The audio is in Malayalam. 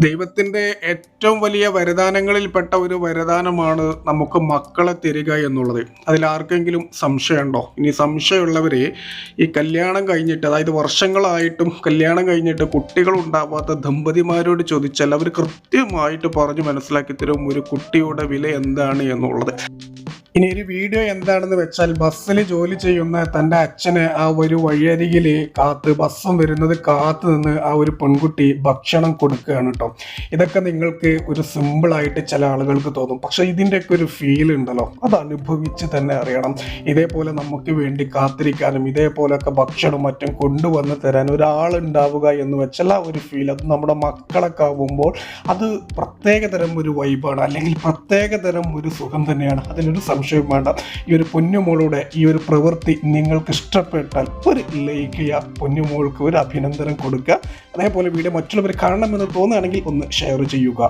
ദൈവത്തിന്റെ ഏറ്റവും വലിയ വരദാനങ്ങളിൽപ്പെട്ട ഒരു വരദാനമാണ് നമുക്ക് മക്കളെ തരിക എന്നുള്ളത്. അതിലാർക്കെങ്കിലും സംശയമുണ്ടോ? ഇനി സംശയമുള്ളവർ ഈ കല്യാണം കഴിഞ്ഞിട്ട് അതായത് വർഷങ്ങളായിട്ടും കല്യാണം കഴിഞ്ഞിട്ട് കുട്ടികൾ ഉണ്ടാവാത്ത ദമ്പതിമാരോട് ചോദിച്ചാൽ അവർ കൃത്യമായിട്ട് പറഞ്ഞു മനസ്സിലാക്കി തരും ഒരു കുട്ടിയുടെ വില എന്താണ് എന്നുള്ളത്. ഇനി ഒരു വീഡിയോ എന്താണെന്ന് വെച്ചാൽ ബസ്സിൽ ജോലി ചെയ്യുന്ന തന്റെ അച്ഛന് ആ ഒരു വഴിയരികിൽ കാത്ത് ബസ്സും വരുന്നത് കാത്തു നിന്ന് ആ ഒരു പെൺകുട്ടി ഭക്ഷണം കൊടുക്കുകയാണ് കേട്ടോ ഇതൊക്കെ നിങ്ങൾക്ക് ഒരു സിമ്പിളായിട്ട് ചില ആളുകൾക്ക് തോന്നും. പക്ഷേ ഇതിന്റെയൊക്കെ ഒരു ഫീൽ ഉണ്ടല്ലോ. അത് അനുഭവിച്ച് തന്നെ അറിയണം. ഇതേപോലെ നമുക്ക് വേണ്ടി കാത്തിരിക്കാനും ഇതേപോലെയൊക്കെ ഭക്ഷണം മറ്റും കൊണ്ടുവന്ന് തരാൻ ഒരാളുണ്ടാവുക എന്ന് വെച്ചാൽ ആ ഒരു ഫീൽ അത് നമ്മുടെ മക്കളൊക്കെ ആവുമ്പോൾ അത് പ്രത്യേകതരം ഒരു വൈബാണ് അല്ലെങ്കിൽ പ്രത്യേകതരം ഒരു സുഖം തന്നെയാണ്. അതിനൊരു സംശയം വേണ്ട. ഈ ഒരു പൊന്നുമോളുടെ ഈ ഒരു പ്രവൃത്തി നിങ്ങൾക്ക് ഇഷ്ടപ്പെട്ടാൽ ഒരു ലൈക്ക് ചെയ്യുക പൊന്നുമോൾക്ക് ഒരു അഭിനന്ദനം കൊടുക്കുക. അതേപോലെ വീഡിയോ മറ്റുള്ളവർ കാണണമെന്ന് തോന്നുകയാണെങ്കിൽ ഒന്ന് ഷെയർ ചെയ്യുക.